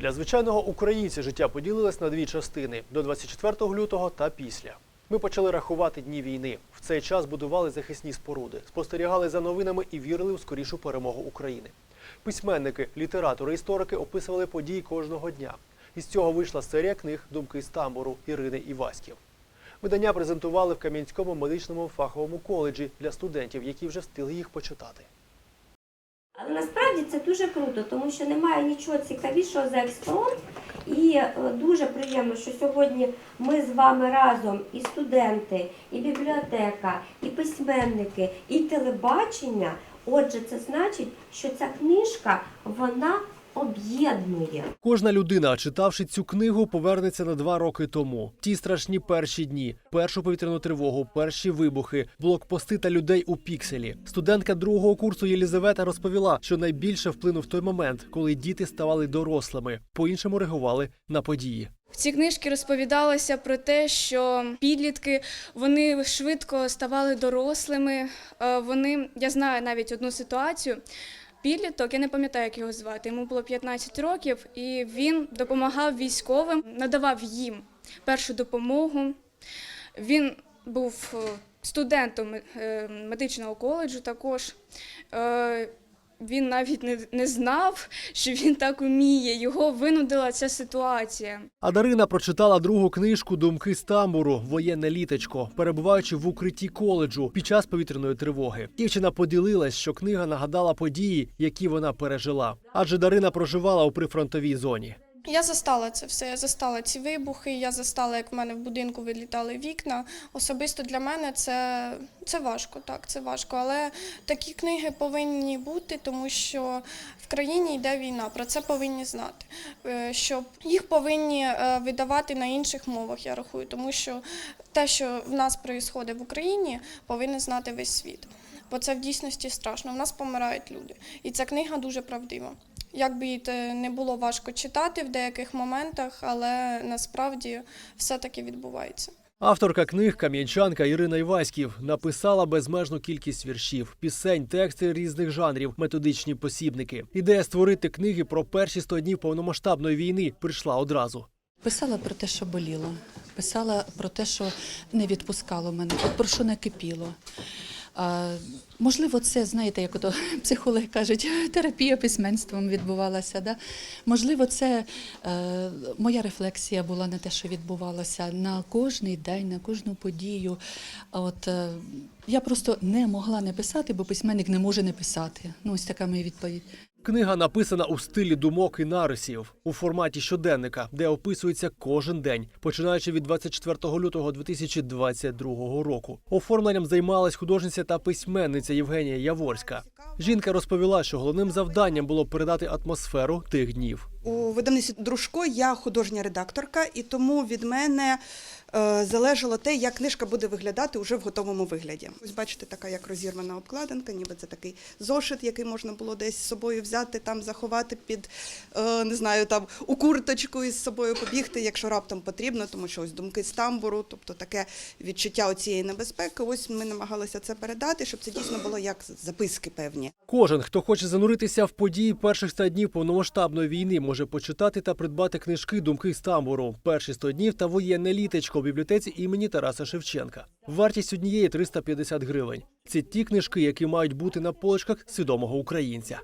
Для звичайного українця життя поділилось на дві частини до 24 лютого та після. Ми почали рахувати дні війни. В цей час будували захисні споруди, спостерігали за новинами і вірили у скорішу перемогу України. Письменники, літератори, історики описували події кожного дня. Із цього вийшла серія книг Думки з тамбуру Ірини Іваськів. Видання презентували в Кам'янському медичному фаховому коледжі для студентів, які вже встигли їх почитати. Але насправді це дуже круто, тому що немає нічого цікавішого за експромт. І е, дуже приємно, що сьогодні ми з вами разом і студенти, і бібліотека, і письменники, і телебачення. Отже, це значить, що ця книжка вона об'єднує. Кожна людина, читавши цю книгу, повернеться на два роки тому. Ті страшні перші дні, першу повітряну тривогу, перші вибухи, блокпости та людей у пікселі. Студентка другого курсу Єлізавета розповіла, що найбільше вплинув той момент, коли діти ставали дорослими, по-іншому реагували на події. В цій книжці розповідалося про те, що підлітки вони швидко ставали дорослими. Е, Вони, я знаю навіть одну ситуацію. Підліток, я не пам'ятаю, як його звати. Йому було 15 років, і він допомагав військовим, надавав їм першу допомогу. Він був е, студентом е, медичного коледжу також. Він навіть не, не знав, що він так уміє. Його винудила ця ситуація. А Дарина прочитала другу книжку Думки з тамбуру Воєнне літочко, перебуваючи в укритті коледжу під час повітряної тривоги. Дівчина поділилась, що книга нагадала події, які вона пережила. Адже Дарина проживала у прифронтовій зоні. Я застала це все. Я застала ці вибухи. Я застала, як в мене в будинку вилітали вікна. Особисто для мене це, це важко, так, це важко. Але такі книги повинні бути, тому що в країні йде війна. Про це повинні знати. Е, Щоб їх повинні е, видавати на інших мовах, я рахую, тому що те, що в нас відбувається в Україні, повинен знати весь світ. Бо це в дійсності страшно. В нас помирають люди. І ця книга дуже правдива. Як би її не було важко читати в деяких моментах, але насправді все таки відбувається. Авторка книг кам'янчанка Ірина Іваськів написала безмежну кількість віршів, пісень, тексти різних жанрів, методичні посібники. Ідея створити книги про перші 100 днів повномасштабної війни прийшла одразу. Писала про те, що боліло, писала про те, що не відпускало мене, про що накипіло. А, можливо, це, знаєте, як ото психологи кажуть, терапія письменством відбувалася. Да? Можливо, це е, моя рефлексія була на те, що відбувалося на кожний день, на кожну подію. От, е, я просто не могла не писати, бо письменник не може не писати. Ну, ось така моя відповідь. Книга написана у стилі думок і нарисів у форматі щоденника, де описується кожен день, починаючи від 24 лютого 2022 року. Оформленням займалась художниця та письменниця Євгенія Яворська. Жінка розповіла, що головним завданням було передати атмосферу тих днів. У видавництві Дружко я художня редакторка, і тому від мене е, залежало те, як книжка буде виглядати уже в готовому вигляді. Ось бачите, така як розірвана обкладинка, ніби це такий зошит, який можна було десь з собою взяти, там заховати під е, не знаю, там у курточку і з собою побігти, якщо раптом потрібно, тому що ось думки з тамбуру, тобто таке відчуття цієї небезпеки. Ось ми намагалися це передати, щоб це дійсно було як записки певні. Кожен, хто хоче зануритися в події перших 100 днів повномасштабної війни, може почитати та придбати книжки Думки з тамбуру, перші 100 днів та воєнне літечко в бібліотеці імені Тараса Шевченка. Вартість однієї 350 гривень. Це ті книжки, які мають бути на поличках свідомого українця.